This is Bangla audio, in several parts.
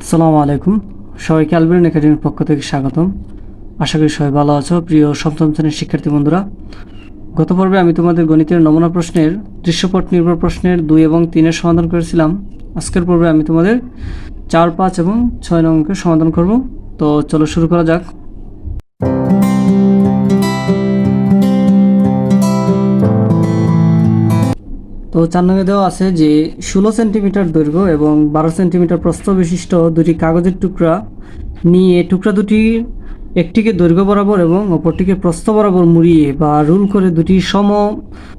আসসালামু আলাইকুম। সবাইকে আলবেন একাডেমির পক্ষ থেকে স্বাগতম। আশা করি সবাই ভালো আছো, প্রিয় সপ্তম শ্রেণির শিক্ষার্থী বন্ধুরা। গত পর্বে আমি তোমাদের গণিতের নমুনা প্রশ্নের, দৃশ্যপট নির্ভর প্রশ্নের দুই এবং তিনের সমাধান করেছিলাম। আজকের পর্বে আমি তোমাদের চার, পাঁচ এবং ছয় নং অঙ্কের সমাধান করব। তো চলো শুরু করা যাক। তো চার দেওয়া আছে যে ষোলো সেন্টিমিটার দৈর্ঘ্য এবং বারো সেন্টিমিটার প্রস্থ বিশিষ্ট দুটি কাগজের টুকরা নিয়ে টুকরা দুটির একটিকে দৈর্ঘ্য বরাবর এবং অপরটিকে প্রস্থ বরাবর মুড়িয়ে বা রুল করে দুটি সম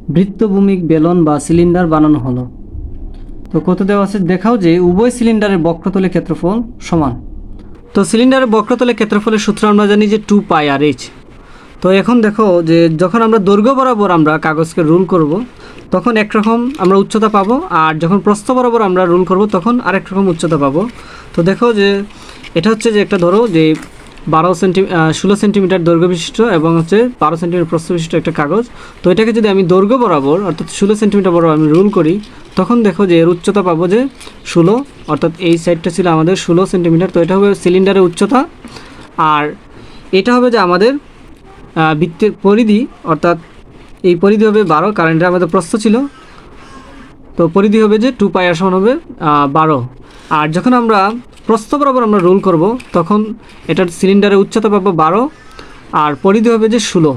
বৃত্তভূমিক বেলন বা সিলিন্ডার বানানো হলো। তো কত দেওয়া আছে? দেখাও যে উভয় সিলিন্ডারের বক্রতলে ক্ষেত্রফল সমান। তো সিলিন্ডারের বক্রতলে ক্ষেত্রফলের সূত্র আমরা জানি যে টু পাই আর এইচ। তো এখন দেখো যে যখন আমরা দৈর্ঘ্য বরাবর আমরা কাগজকে রুল করব তখন একরকম আমরা উচ্চতা পাবো, আর যখন প্রস্থ বরাবর আমরা রুল করব, তখন আরেক রকম উচ্চতা পাবো। তো দেখো যে, এটা হচ্ছে যে একটা ধরো যে বারো সেন্টি ষোলো সেন্টিমিটার দৈর্ঘ্য বিশিষ্ট এবং হচ্ছে বারো সেন্টিমিটার প্রস্থ বিশিষ্ট একটা কাগজ। তো এটাকে যদি আমি দৈর্ঘ্য বরাবর, অর্থাৎ ষোলো সেন্টিমিটার বরাবর আমি রুল করি, তখন দেখো যে এর উচ্চতা পাবো যে ষোলো, অর্থাৎ এই সাইডটা ছিল আমাদের ষোলো সেন্টিমিটার। তো এটা হবে সিলিন্ডারের উচ্চতা। আর এটা হবে যে আমাদের বৃত্তের পরিধি, অর্থাৎ এই পরিধি হবে বারো কারণ এটা আমাদের প্রস্থ ছিল। তো পরিধি হবে যে টু পাই আর সমান হবে বারো। আর যখন আমরা প্রস্থ বরাবর আমরা রোল করব, তখন এটার সিলিন্ডারের উচ্চতা পাবো বারো, আর পরিধি হবে যে ষোলো।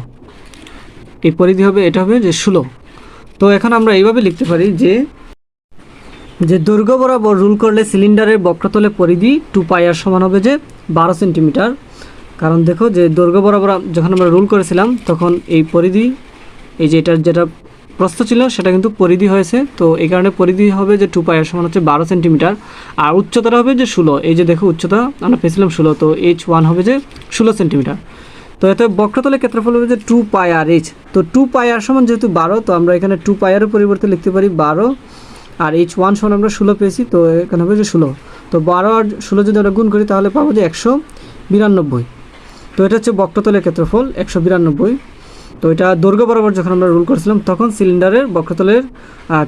এই পরিধি হবে, এটা হবে যে ষোলো। তো এখন আমরা এইভাবে লিখতে পারি যে যে দৈর্ঘ্য বরাবর রুল করলে সিলিন্ডারের বক্রতলে পরিধি টু পাই আর সমান হবে যে বারো সেন্টিমিটার কারণ দেখো যে দৈর্ঘ্য বরাবর যখন আমরা রুল করেছিলাম, তখন এই পরিধি এই যে এটার যেটা প্রস্থ ছিল, সেটা কিন্তু পরিধি হয়েছে। তো এই কারণে পরিধি হবে যে টু পায়ের সমান হচ্ছে বারো সেন্টিমিটার। আর উচ্চতাটা হবে যে ষোলো। এই যে দেখো উচ্চতা, আমরা পেয়েছিলাম ষোলো। তো এইচ ওয়ান হবে যে ষোলো সেন্টিমিটার। তো এতে বক্রতলের ক্ষেত্রফল হবে যে টু পাই আর এইচ তো টু পাই আর সমান যেহেতু বারো, তো আমরা এখানে টু পাইয়ারের পরিবর্তে লিখতে পারি বারো। আর এইচ ওয়ান সমান আমরা ষোলো পেয়েছি, তো এখানে হবে যে ষোলো। তো বারো আর ষোলো যদি আমরা গুণ করি, তাহলে পাবো যে একশো বিরানব্বই। তো এটা হচ্ছে বক্রতলের ক্ষেত্রফল, একশো বিরানব্বই। তো এটা দৈর্ঘ্য বরাবর যখন আমরা রুল করেছিলাম, তখন সিলিন্ডারের বক্রতলের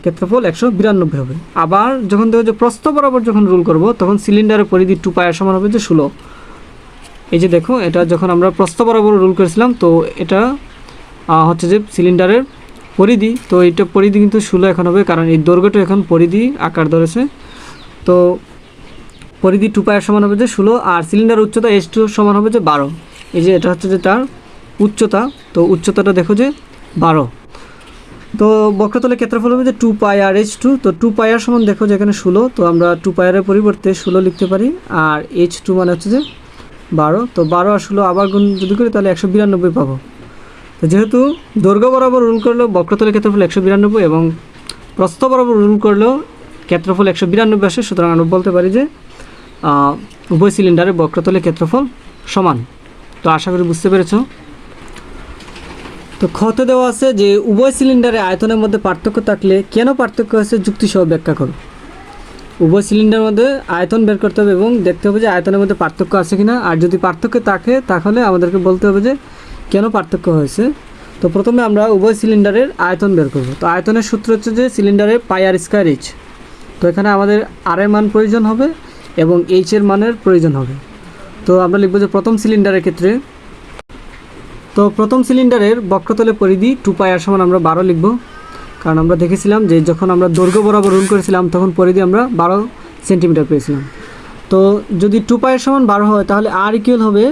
ক্ষেত্রফল একশো বিরানব্বই হবে। আবার যখন দেখো যে প্রস্থ বরাবর যখন রুল করব, তখন সিলিন্ডারের পরিধি টু পায়ের সমান হবে যে ষোলো। এই যে দেখো, এটা যখন আমরা প্রস্থ বরাবর রুল করেছিলাম, তো এটা হচ্ছে যে সিলিন্ডারের পরিধি। তো এটা পরিধি কিন্তু ষোলো এখন হবে, কারণ এই দৈর্ঘ্যটা এখন পরিধি আকার ধরেছে। তো পরিধি টু পায়ের সমান হবে যে ষোলো, আর সিলিন্ডার উচ্চতা এস টু সমান হবে যে বারো। এই যে এটা হচ্ছে যে তার উচ্চতা, তো উচ্চতাটা দেখো যে বারো। তো বক্রতলের ক্ষেত্রফল হবে যে two pi R H two, তো টু পাই আর সমান দেখো যে এখানে ষোলো, তো আমরা টু পাইয়ারের পরিবর্তে ষোলো লিখতে পারি, আর এইচ টু মানে হচ্ছে যে বারো, তো বারো আর ষোলো আবার গুণ যদি করি তাহলে একশো বিরানব্বই পাবো। তো যেহেতু দৈর্ঘ্য বরাবর রুল করলেও বক্রতলের ক্ষেত্রফল একশো বিরানব্বই এবং প্রস্থ বরাবর রুল করলেও ক্ষেত্রফল একশো বিরানব্বই আসে, সুতরাং আমরা বলতে পারি যে উভয় সিলিন্ডারের বক্রতলের ক্ষেত্রফল সমান। তো আশা করি বুঝতে পেরেছ। তো ক্ষতে দেওয়া আছে যে উভয় সিলিন্ডারের আয়তনের মধ্যে পার্থক্য থাকলে কেন পার্থক্য আছে যুক্তিসহ ব্যাখ্যা করো। উভয় সিলিন্ডারের মধ্যে আয়তন বের করতে হবে এবং দেখতে হবে যে আয়তনের মধ্যে পার্থক্য আছে কিনা। আর যদি পার্থক্য থাকে, তাহলে আমাদেরকে বলতে হবে যে কেন পার্থক্য হয়েছে। তো প্রথমে আমরা উভয় সিলিন্ডারের আয়তন বের করব। তো আয়তনের সূত্র হচ্ছে যে সিলিন্ডারের পাই আর স্কোয়ার এইচ। তো এখানে আমাদের আর এর মান প্রয়োজন হবে এবং এইচ এর মানের প্রয়োজন হবে। তো আমরা লিখব যে প্রথম সিলিন্ডারের ক্ষেত্রে তো প্রথম সিলিন্ডারের বক্রতলের পরিধি টু পাই আর সমান আমরা বারো লিখব। কারণ আমরা দেখেছিলাম যে যখন আমরা দৈর্ঘ্য বরাবর রুল করেছিলাম, তখন পরিধি আমরা বারো সেন্টিমিটার পেয়েছিলাম। তো যদি টু পাইয়ের সমান বারো হয়, তাহলে আর ইকুয়াল হবে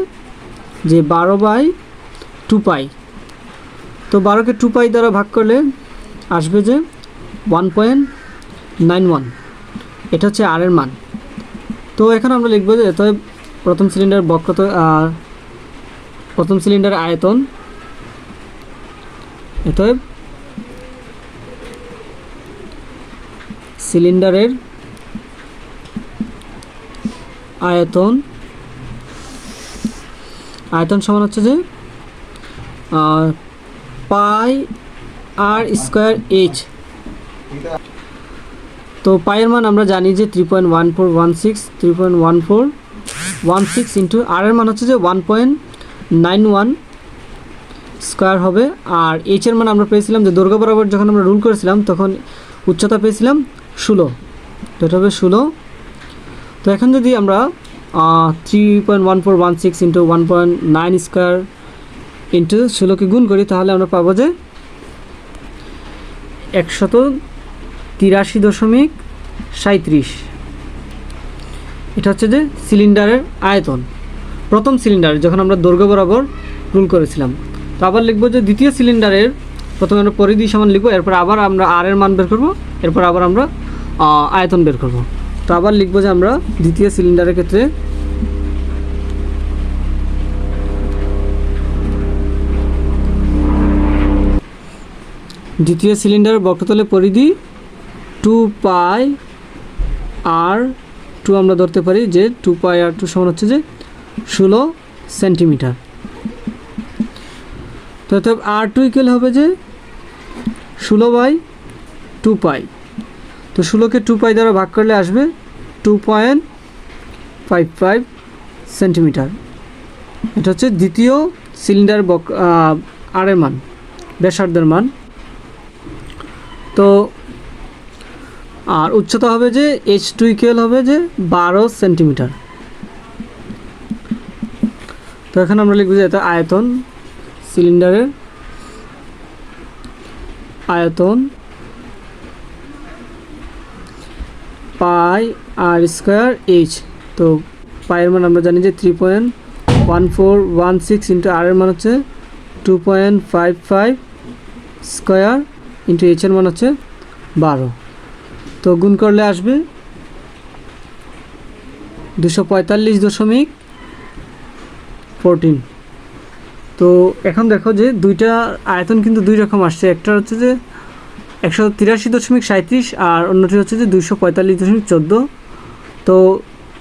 যে বারো বাই টু পাই। তো বারোকে টু পাই দ্বারা ভাগ করলে আসবে যে ওয়ান পয়েন্ট নাইন ওয়ান এটা হচ্ছে আর এর মান। তো এখন আমরা লিখব যে প্রথম সিলিন্ডার বক্রত প্রথম সিলিন্ডার আয়তন অতএব সিলিন্ডারের আয়তন আয়তন সমান হচ্ছে যে পাই আর স্কোয়ার এইচ। তো পায়ের মান আমরা জানি যে three point one four one six three point one four one six into R এর মান হচ্ছে যে one point nine one square হবে। আর এইচ এর মান আমরা পেয়েছিলাম যে দৈর্ঘ্য বরাবর যখন আমরা রুল করেছিলাম, তখন উচ্চতা পেয়েছিলাম ষোলো। তো এটা হবে ষোলো। তো এখন যদি আমরা three point one four one six into one point nine square into ষোলোকে গুণ করি, তাহলে আমরা পাবো যে একশত তিরাশি দশমিক সাঁত্রিশ এটা হচ্ছে যে সিলিন্ডারের আয়তন। প্রথম সিলিন্ডার যখন আমরা দৈর্ঘ্য বরাবর রুল করেছিলাম। তো আবার লিখব যে দ্বিতীয় সিলিন্ডারের প্রথমে আমরা পরিধি সমান লিখব, এরপর আবার আমরা আর এর মান বের করব, এরপর আবার আমরা আয়তন বের করব। তো আবার লিখব যে আমরা দ্বিতীয় সিলিন্ডারের ক্ষেত্রে দ্বিতীয় সিলিন্ডারের বক্রতলের পরিধি টু পাই আর টু আমরা ধরতে পারি যে টু পাই আর টু সমান হচ্ছে যে ষোলো সেন্টিমিটার। অর্থাৎ আর টু ইকুয়াল হবে যে ষোলো বাই টু পাই। তো ষোলোকে টু পাই দ্বারা ভাগ করলে আসবে two point five five centimetre. এটা হচ্ছে দ্বিতীয় সিলিন্ডার বক আর এর মান, ব্যাসার্ধের মান। তো আর উচ্চতা হবে যে এইচ টু ইকুয়াল হবে যে বারো সেন্টিমিটার। এখানে আমরা লিখব যে এটা আয়তন সিলিন্ডারের আয়তন পাই আর স্কোয়ার এইচ। তো পায়ের মান আমরা জানি যে three point one four one six into R এর মান হচ্ছে two point five five square into এইচের মান হচ্ছে বারো। তো গুণ করলে আসবে দুশো পঁয়তাল্লিশ দশমিক ফোরটিন তো এখন দেখো যে দুইটা আয়তন কিন্তু দুই রকম আসছে। একটা হচ্ছে যে একশো তিরাশি দশমিক সাঁত্রিশ আর অন্যটি হচ্ছে যে দুইশো পঁয়তাল্লিশ দশমিক চোদ্দ। তো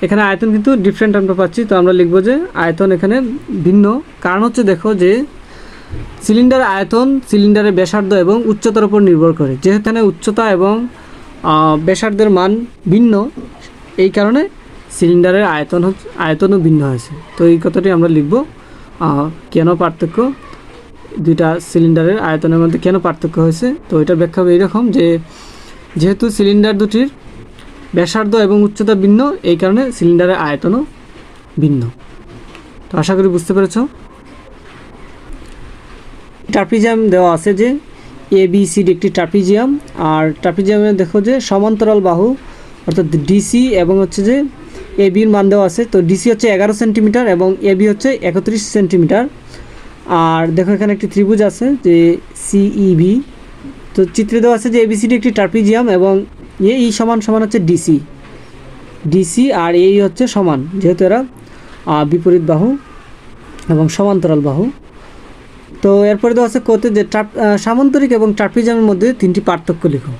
এখানে আয়তন কিন্তু ডিফারেন্ট আমরা পাচ্ছি। তো আমরা লিখব যে আয়তন এখানে ভিন্ন। কারণ হচ্ছে দেখো যে সিলিন্ডার আয়তন সিলিন্ডারের ব্যাসার্ধ এবং উচ্চতার উপর নির্ভর করে। যেহেতু এখানে উচ্চতা এবং ব্যাসার্ধের মান ভিন্ন, এই কারণে সিলিন্ডারের আয়তন আয়তনও ভিন্ন হয়েছে। তো এই কথাটি আমরা লিখব কেন পার্থক্য? দুইটা সিলিন্ডারের আয়তনের মধ্যে কেন পার্থক্য হয়েছে? তো এটার ব্যাখ্যা হবে এইরকম যে, যেহেতু সিলিন্ডার দুটির ব্যাসার্ধ এবং উচ্চতা ভিন্ন, এই কারণে সিলিন্ডারের আয়তনও ভিন্ন। তো আশা করি বুঝতে পেরেছ। ট্রাপিজিয়াম দেওয়া আছে যে এ বি সি ডি একটি ট্রাপিজিয়াম। আর ট্রাপিজিয়ামে দেখো যে, সমান্তরাল বাহু, অর্থাৎ ডিসি এবং হচ্ছে যে এ বির মান দেওয়া আছে। তো ডিসি হচ্ছে এগারো সেন্টিমিটার এবং এ বি হচ্ছে একত্রিশ সেন্টিমিটার। আর দেখো এখানে একটি ত্রিভুজ আছে যে সিইবি তো চিত্রে দেওয়া আছে যে এবিসিডি একটি ট্রাপিজিয়াম এবং এ ই সমান সমান হচ্ছে ডিসি ডিসি আর এই হচ্ছে সমান, যেহেতু এরা বিপরীত বাহু এবং সমান্তরাল বাহু। তো এরপরে দেওয়া আছে কোতে যে সামান্তরিক এবং ট্রাপিজিয়ামের মধ্যে তিনটি পার্থক্য লিখো।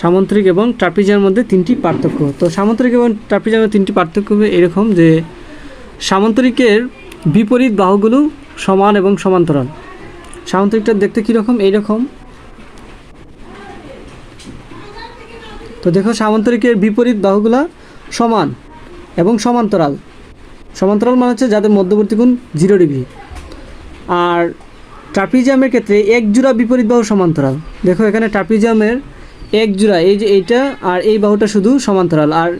সামান্তরিক এবং ট্রাপিজিয়ামের মধ্যে তিনটি পার্থক্য। তো সামান্তরিক এবং ট্রাপিজিয়ামের তিনটি পার্থক্য হবে এরকম যে, সামান্তরিকের বিপরীত বাহুগুলো সমান এবং সমান্তরাল। সামান্তরিকটা দেখতে কীরকম? এইরকম। তো দেখো, সামান্তরিকের বিপরীত বাহুগুলা সমান এবং সমান্তরাল। সমান্তরাল মানে হচ্ছে যাদের মধ্যবর্তী কোণ জিরো ডিগ্রি আর ট্রাপিজিয়ামের ক্ষেত্রে এক জোড়া বিপরীত বাহু সমান্তরাল। দেখো, এখানে ট্রাপিজিয়ামের এক জোড়া এই যে এইটা আর এই বাহুটা শুধু সমান্তরাল, আর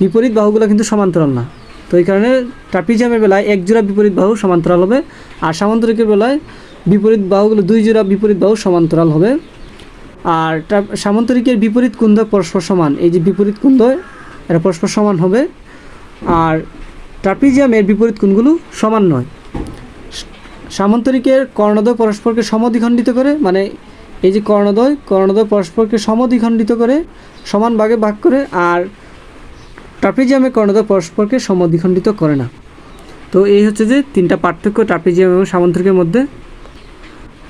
বিপরীত বাহুগুলো কিন্তু সমান্তরাল না। তো এই কারণে ট্রাপিজিয়ামের বেলায় এক জোড়া বিপরীত বাহু সমান্তরাল হবে, আর সামান্তরিকের বেলায় বিপরীত বাহুগুলো দুই জোড়া বিপরীত বাহু সমান্তরাল হবে। আর সামান্তরিকের বিপরীত কুন্দ পরস্পর সমান, এই যে বিপরীত কুন্দ এরা পরস্পর সমান হবে। আর ট্রাপিজিয়ামের বিপরীত কোণগুলো সমান নয়। সামান্তরিকের কর্ণদ্বয় পরস্পরকে সমদ্বিখণ্ডিত করে মানে এই যে কর্ণদ্বয় কর্ণদ্বয় পরস্পরকে সমদ্বিখণ্ডিত করে, সমান ভাগে ভাগ করে, আর ট্রাপিজিয়ামের কর্ণদ্বয় পরস্পরকে সমদ্বিখণ্ডিত করে না। তো এই হচ্ছে যে তিনটা পার্থক্য ট্রাপিজিয়াম এবং সামান্তরিকের মধ্যে।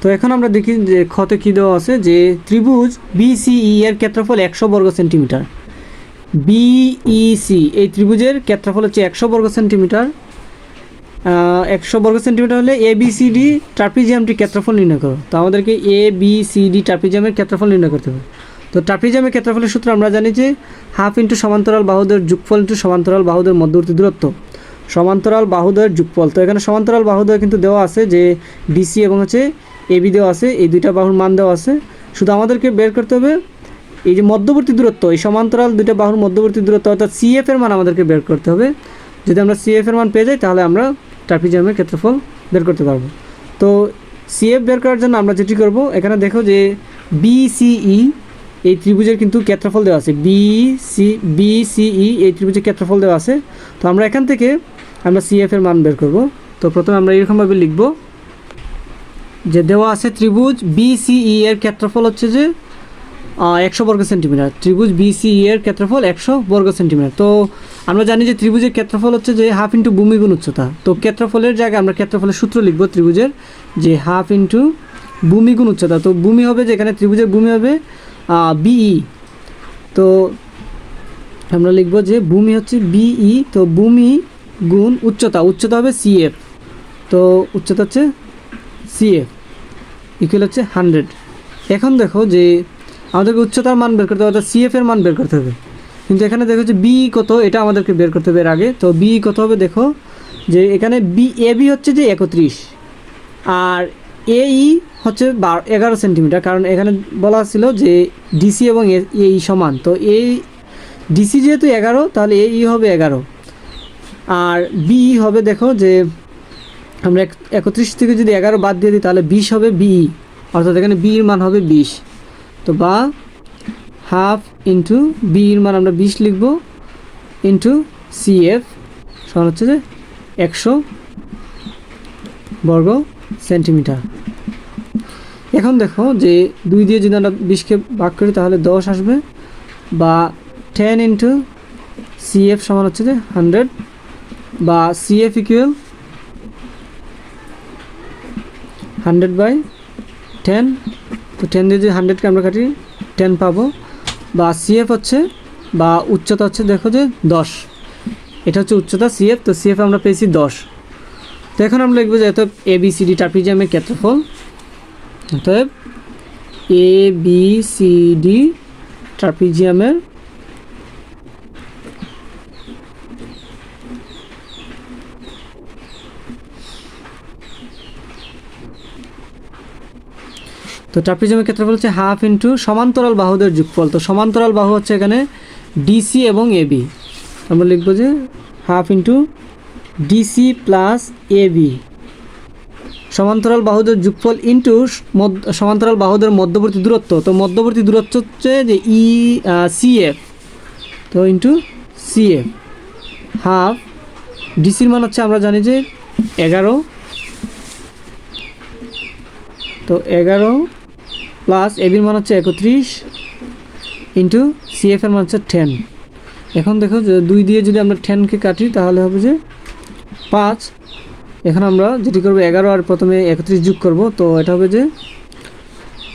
তো এখন আমরা দেখি যে ক্ষতে কী দেওয়া আছে, যে ত্রিভুজ বিসিই এর ক্ষেত্রফল একশো বর্গ সেন্টিমিটার। বিইসি, এই ত্রিভুজের ক্ষেত্রফল হচ্ছে একশো বর্গ সেন্টিমিটার। একশো বর্গ সেন্টিমিটার হলে এ বি সি ডি ট্রাপিজিয়ামটির ক্ষেত্রফল নির্ণয় করো। তো আমাদেরকে এ বি সি ডি ট্রাপিজিয়ামের ক্ষেত্রফল নির্ণয় করতে হবে। তো ট্রাপিজিয়ামের ক্ষেত্রফলের সূত্র আমরা জানি যে হাফ ইন্টু সমান্তরাল বাহুদের যুগফল ইন্টু সমান্তরাল বাহুদের মধ্যবর্তী দূরত্ব। সমান্তরাল বাহুদ্বয়ের যুগফল। তো এখানে সমান্তরাল বাহুদ্বয় কিন্তু দেওয়া আছে যে বিসি এবং হচ্ছে এবি দেওয়া আছে, এই দুইটা বাহুর মান দেওয়া আছে। শুধু আমাদেরকে বের করতে হবে এই যে মধ্যবর্তী দূরত্ব, এই সমান্তরাল দুটো বাহুর মধ্যবর্তী দূরত্ব, অর্থাৎ সিএফ এর মান আমাদেরকে বের করতে হবে। যদি আমরা সিএফ এর মান পেয়ে যাই, তাহলে আমরা ট্রাপিজিয়ামের ক্ষেত্রফল বের করতে পারব। তো সিএফ বের করার জন্য আমরা যেটি করব, এখানে দেখো যে বিসিই এই ত্রিভুজের কিন্তু ক্ষেত্রফল দেওয়া আছে। বি সি বি বিসিই এই ত্রিভুজের ক্ষেত্রফল দেওয়া আছে। তো আমরা এখান থেকে আমরা সিএফ এর মান বের করব। তো প্রথমে আমরা এরকমভাবে লিখব যে দেওয়া আছে ত্রিভুজ বিসিই এর ক্ষেত্রফল হচ্ছে যে একশো বর্গ সেন্টিমিটার। ত্রিভুজ বিসিই এর ক্ষেত্রফল একশো বর্গ সেন্টিমিটার। তো আমরা জানি যে ত্রিভুজের ক্ষেত্রফল হচ্ছে যে হাফ ইন্টু ভূমি গুণ উচ্চতা। তো ক্ষেত্রফলের জায়গায় আমরা ক্ষেত্রফলের সূত্র লিখব ত্রিভুজের যে হাফ ইন্টু ভূমি গুণ উচ্চতা। তো ভূমি হবে যে এখানে ত্রিভুজের ভূমি হবে বিই তো আমরা লিখব যে ভূমি হচ্ছে বিই তো ভূমি গুণ উচ্চতা। উচ্চতা হবে সিএফ তো উচ্চতা হচ্ছে সিএফ ইকুয়াল হচ্ছে হান্ড্রেড এখন দেখো যে আমাদেরকে উচ্চতার মান বের করতে হবে, অর্থাৎ সিএফ এর মান বের করতে হবে। কিন্তু এখানে দেখো যে বি কত, এটা আমাদেরকে বের করতে হবে এর আগে। তো বি কত হবে দেখো, যে এখানে বি এ বি হচ্ছে যে একত্রিশ, আর এই হচ্ছে বারো, এগারো সেন্টিমিটার, কারণ এখানে বলা ছিল যে ডিসি এবং এই সমান। তো এই ডিসি যেহেতু এগারো, তাহলে এই হবে এগারো। আর বি হবে দেখো যে আমরা এক- একত্রিশ থেকে যদি এগারো বাদ দিয়ে দিই, তাহলে বিশ হবে বি অর্থাৎ এখানে বির মান হবে বিশ। তো বা হাফ ইন্টু বির মান আমরা বিশ লিখব ইন্টু সিএফ সমান হচ্ছে যে একশো বর্গ সেন্টিমিটার। এখন দেখো যে দুই দিয়ে যদি আমরা বিশকে ভাগ করি তাহলে দশ আসবে বা টেন ইন্টু সিএফ সমান হচ্ছে যে হান্ড্রেড বা CF equal hundred by ten তো টেন দিয়ে যদি হান্ড্রেডকে আমরা কাটি টেন পাবো। বা সিএফ হচ্ছে, বা উচ্চতা হচ্ছে দেখো যে দশ। এটা হচ্ছে উচ্চতা সিএফ তো সিএফ আমরা পেয়েছি দশ। তো এখন আমরা লিখব যে এত এ বি সি ডি ট্রাপিজিয়ামের ক্ষেত্রফল। অতএব এ বি সি ডি ট্রাপিজিয়ামের তো ট্রাপিজিয়ামের ক্ষেত্রফল হচ্ছে হাফ ইন্টু সমান্তরাল বাহুদের যোগফল। তো সমান্তরাল বাহু হচ্ছে এখানে ডিসি এবং এবি আমরা লিখব যে half into DC plus AB সমান্তরাল বাহুদের যোগফল ইন্টু সমান্তরাল বাহুদের মধ্যবর্তী দূরত্ব। তো মধ্যবর্তী দূরত্ব হচ্ছে যে ই সিএফ তো ইন্টু সিএফ হাফ, ডিসির মান হচ্ছে আমরা জানি যে এগারো। তো এগারো প্লাস এবির মান হচ্ছে একত্রিশ ইন্টু সিএফ এর মান হচ্ছে টেন। এখন দেখো যে দুই দিয়ে যদি আমরা টেনকে কাটি, তাহলে হবে যে পাঁচ। এখন আমরা যেটি করব, এগারো আর প্রথমে একত্রিশ যোগ করব, তো এটা হবে যে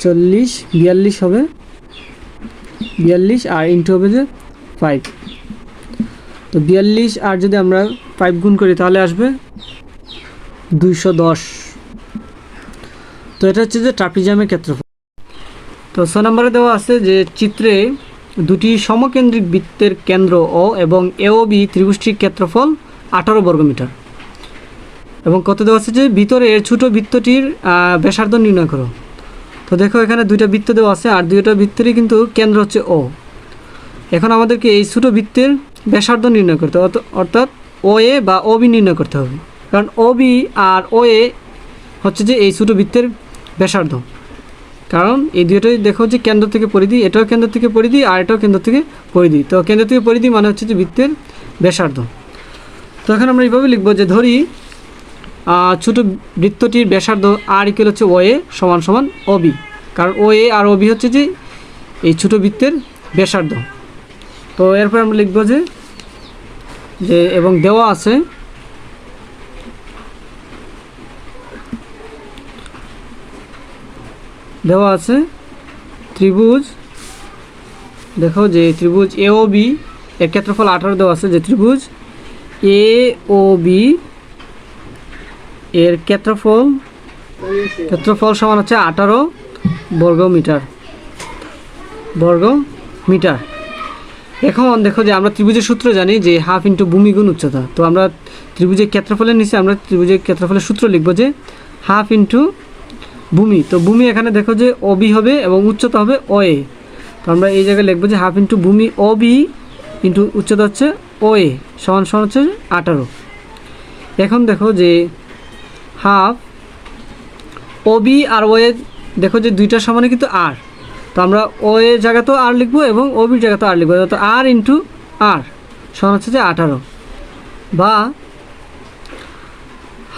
চল্লিশ, বিয়াল্লিশ হবে বিয়াল্লিশ আর ইন্টু হবে যে ফাইভ তো বিয়াল্লিশ আর যদি আমরা ফাইভ গুণ করি, তাহলে আসবে দুইশো দশ। তো এটা হচ্ছে যে ট্রাপিজামের ক্ষেত্রফল। তো ছ নম্বরে দেওয়া আছে যে চিত্রে দুটি সমকেন্দ্রিক বৃত্তের কেন্দ্র ও এবং এও বি ত্রিভুষ্টিক ক্ষেত্রফল আঠারো বর্গমিটার এবং কত দেওয়া আছে যে ভিতরে ছোটো বৃত্তটির ব্যাসার্ধ নির্ণয় করো। তো দেখো এখানে দুইটা বৃত্ত দেওয়া আছে আর দুইটা বৃত্তেরই কিন্তু কেন্দ্র হচ্ছে ও এখন আমাদেরকে এই ছোটো বৃত্তের ব্যাসার্ধ নির্ণয় করতে হবে অর্থ- অর্থাৎ ও এ বা ও বি নির্ণয় করতে হবে। কারণ ও বি আর ও এ হচ্ছে যে এই ছোটো বৃত্তের ব্যাসার্ধ। কারণ এই দুটোই দেখো যে কেন্দ্র থেকে পরিধি, এটাও কেন্দ্র থেকে পরিধি আর এটাও কেন্দ্র থেকে পরিধি। তো কেন্দ্র থেকে পরিধি মানে হচ্ছে যে বৃত্তের ব্যাসার্ধ। তো এখন আমরা এইভাবে লিখব যে ধরি ছোট বৃত্তটির ব্যাসার্ধ আর ইকুয়াল হচ্ছে ও এ সমান সমান ও বি কারণ ও এ আর ও বি হচ্ছে যে এই ছোট বৃত্তের ব্যাসার্ধ। তো এরপর আমরা লিখব যে যে এবং দেওয়া আছে দেওয়া আছে। ত্রিভুজ। দেখো যে ত্রিভুজ এ ও বি এর ক্ষেত্রফল আঠারো দেওয়া আছে যে ত্রিভুজ এ ও বি এর ক্ষেত্রফল ক্ষেত্রফল সমান হচ্ছে আঠারো বর্গ মিটার বর্গ মিটার এখন দেখো যে আমরা ত্রিভুজের সূত্র জানি যে হাফ ইন্টু ভূমিগুণ উচ্চতা। তো আমরা ত্রিভুজের ক্ষেত্রফলের নিচে আমরা ত্রিভুজের ক্ষেত্রফলের সূত্র লিখব যে হাফ ইন্টু ভূমি। তো ভূমি এখানে দেখো যে অবি হবে এবং উচ্চতা হবে ও এ তো আমরা এই জায়গায় লিখব যে হাফ ইন্টু ভূমি ও বি ইন্টু উচ্চতা হচ্ছে ও এ সমান সমান হচ্ছে আঠারো। এখন দেখো যে হাফ ও বি আর ও এ দেখো যে দুইটার সমানে কিন্তু আর। তো আমরা ও এ জায়গাতেও আর লিখব এবং ও বির জায়গাতেও আর লিখব। তো আর ইন্টু আর সমান হচ্ছে যে আঠারো। বা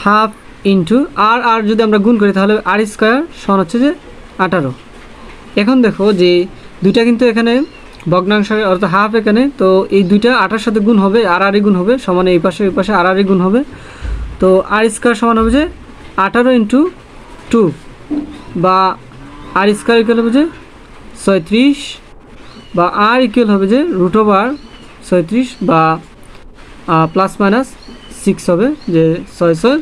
হাফ ইন্টু আর আর যদি আমরা গুণ করি, তাহলে আর স্কোয়ার সমান হচ্ছে যে আঠারো। এখন দেখো যে দুইটা কিন্তু এখানে ভগ্নাংশ অর্থাৎ হাফ এখানে, তো এই দুইটা আটার সাথে গুণ হবে আর আরই গুণ হবে, সমানে এই পাশে এই পাশে আর আরই গুণ হবে। তো আর স্কোয়ার সমান হবে যে আঠারো ইন্টু টু বা আর স্কোয়ার ইকুয়াল হবে যে ছয়ত্রিশ বা আর ইকুয়াল হবে যে রুট ওভার ছয়ত্রিশ বা প্লাস মাইনাস সিক্স হবে যে ছয় ছয়।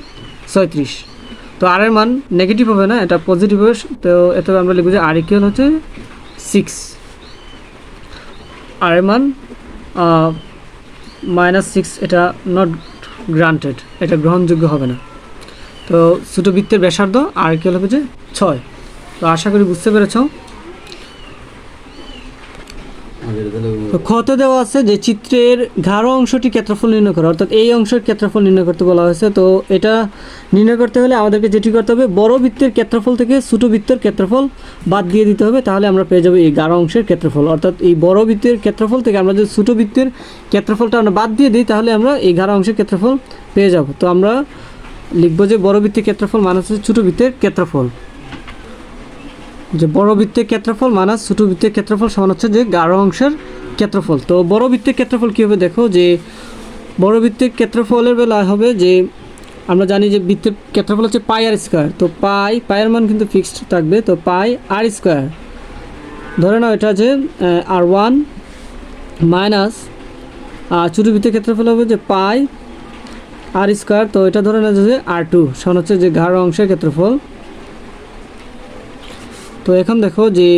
ছয়ত্রিশ। তো আর এর মান নেগেটিভ হবে না, এটা পজিটিভ হবে, তো এতে আমরা লিখব যে আর ইকুয়াল হচ্ছে সিক্স আর এর মান মাইনাস সিক্স এটা নট গ্রান্টেড এটা গ্রহণযোগ্য হবে না। তো ছোটো বৃত্তের ব্যাসার্ধ আর ইকুয়াল হবে যে ছয়। তো আশা করি বুঝতে পেরেছ। ক্ষতে দেওয়া আছে যে চিত্রের গাঢ় অংশটি ক্ষেত্রফল নির্ণয় করা, অর্থাৎ এই অংশের ক্ষেত্রফল নির্ণয় করতে বলা হয়েছে। তো এটা নির্ণয় করতে হলে আমাদেরকে যেটি করতে হবে, বড় বৃত্তের ক্ষেত্রফল থেকে ছোটো বৃত্তের ক্ষেত্রফল বাদ দিয়ে দিতে হবে, তাহলে আমরা পেয়ে যাব এই গাঢ় অংশের ক্ষেত্রফল। অর্থাৎ এই বড় বৃত্তের ক্ষেত্রফল থেকে আমরা যদি ছোটো বৃত্তের ক্ষেত্রফলটা আমরা বাদ দিয়ে দিই, তাহলে আমরা এই গাঢ় অংশের ক্ষেত্রফল পেয়ে যাব। তো আমরা লিখব যে বড় বৃত্তের ক্ষেত্রফল মানে হচ্ছে ছোটো বৃত্তের ক্ষেত্রফল। যে বড় বৃত্তের ক্ষেত্রফল মানাস ছোটো বৃত্তের ক্ষেত্রফল সমান হচ্ছে যে গাঢ় অংশের ক্ষেত্রফল। তো বড় বৃত্তের ক্ষেত্রফল কী হবে? দেখো যে বড় বৃত্তের ক্ষেত্রফলের বেলা হবে যে আমরা জানি যে বৃত্তের ক্ষেত্রফল হচ্ছে পাই আর স্কোয়ার। তো পাই পায়ের মান কিন্তু ফিক্সড থাকবে। তো পাই আর স্কোয়ার। ধরে নাও এটা যে আর ওয়ান মাইনাস আর ছোটো বৃত্তের ক্ষেত্রফল হবে যে পাই আর স্কোয়ার। তো এটা ধরে নেওয়া যে আর টু, সমান হচ্ছে যে গাঢ় অংশের ক্ষেত্রফল। তো এখন দেখো যে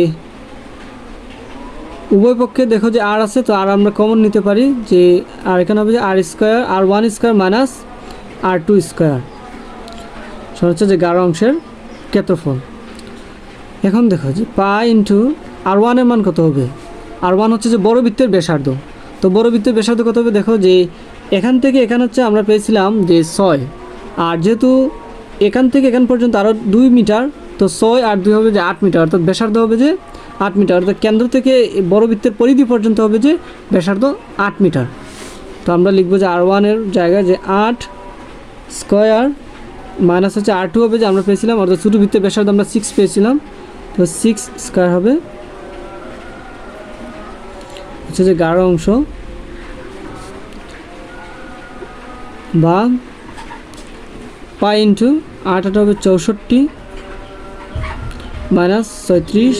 উভয় পক্ষে দেখো যে আর আছে, তো আর আমরা কমন নিতে পারি যে আর এখানে হবে যে R square R one square minus R two square সেটা হচ্ছে যে গাঢ় অংশের ক্ষেত্রফল। এখন দেখো যে পাই ইন্টু আর ওয়ানের মান কত হবে? আর ওয়ান হচ্ছে যে বড় বৃত্তের ব্যাসার্ধ। তো বড় বৃত্তের ব্যাসার্ধ কত হবে? দেখো যে এখান থেকে এখান হচ্ছে আমরা পেয়েছিলাম যে ছয়। আর যেহেতু এখান থেকে এখান পর্যন্ত আরও দুই মিটার তো ছয় আর দুই হবে যে আট মিটার, অর্থাৎ ব্যাসার্ধ হবে যে আট মিটার, অর্থাৎ কেন্দ্র থেকে বড় বৃত্তের পরিধি পর্যন্ত হবে যে ব্যাসার্ধ আট মিটার। তো আমরা লিখব যে আর ওয়ানের জায়গায় যে আট স্কোয়ার মাইনাস হচ্ছে আর টু হবে যে আমরা পেয়েছিলাম, অর্থাৎ ছোটো বৃত্তের ব্যাসার্ধ আমরা সিক্স পেয়েছিলাম। তো সিক্স স্কোয়ার হবে হচ্ছে যে গাঢ় অংশ বা পাই ইন্টু আট হবে চৌষট্টি মাইনাস ছয়ত্রিশ।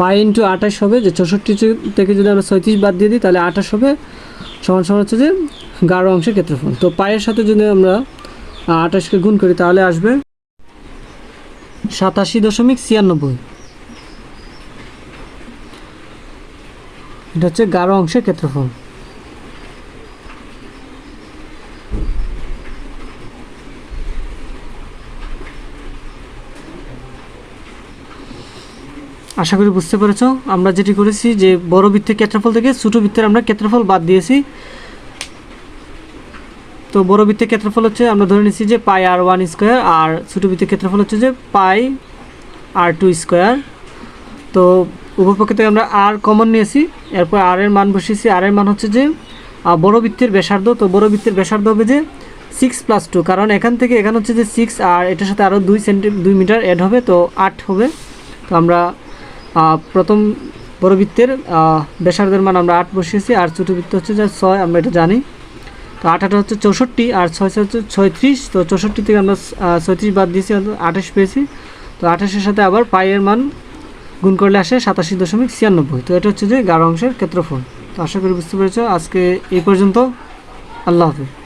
পাই ইন্টু আঠাশ হবে, যে চৌষট্টি থেকে যদি আমরা ছয়ত্রিশ বাদ দিয়ে দিই, তাহলে আঠাশ হবে। সমান সমান হচ্ছে যে গাঢ় অংশের ক্ষেত্রফল। তো পায়ের সাথে যদি আমরা আঠাশকে গুণ করি, তাহলে আসবে সাতাশি দশমিক ছিয়ানব্বই। এটা হচ্ছে গাঢ় অংশের ক্ষেত্রফল। আশা করি বুঝতে পেরেছ। আমরা যেটি করেছি যে বড় বৃত্তের ক্ষেত্রফল থেকে ছোটো বৃত্তের আমরা ক্ষেত্রফল বাদ দিয়েছি। তো বড় বৃত্তের ক্ষেত্রফল হচ্ছে আমরা ধরে নিচ্ছি যে পাই আর ওয়ান স্কোয়ার আর ছোটো বৃত্তের ক্ষেত্রফল হচ্ছে যে পাই আর টু স্কোয়ার। তো উভয়পক্ষে থেকে আমরা আর কমন নিয়েছি, এরপর আর এর মান বসিয়েছি। আর এর মান হচ্ছে যে বড় বৃত্তের ব্যাসার্ধ। তো বড় বৃত্তের ব্যাসার্ধ হবে যে সিক্স প্লাস টু কারণ এখান থেকে এখানে হচ্ছে যে সিক্স আর এটার সাথে আরও দুই সেন্টি দুই মিটার অ্যাড হবে, তো আট হবে। তো আমরা প্রথম বড় বৃত্তের আহ, ব্যাসার্ধের মান আমরা আট বসিয়েছি আর ছোটো বৃত্ত হচ্ছে যে ছয় আমরা এটা জানি। তো আট হচ্ছে চৌষট্টি আর ছয় হচ্ছে ছয়ত্রিশ। তো চৌষট্টি থেকে আমরা ছয়ত্রিশ বাদ দিয়েছি আঠাশ পেয়েছি। তো আঠাশের সাথে আবার পায়ের মান গুণ করলে আসে সাতাশি দশমিক ছিয়ানব্বই। তো এটা হচ্ছে যে গাঢ় অংশের ক্ষেত্রফল। তো আশা করি বুঝতে পেরেছ আজকে এই পর্যন্ত। আল্লাহ হাফিজ।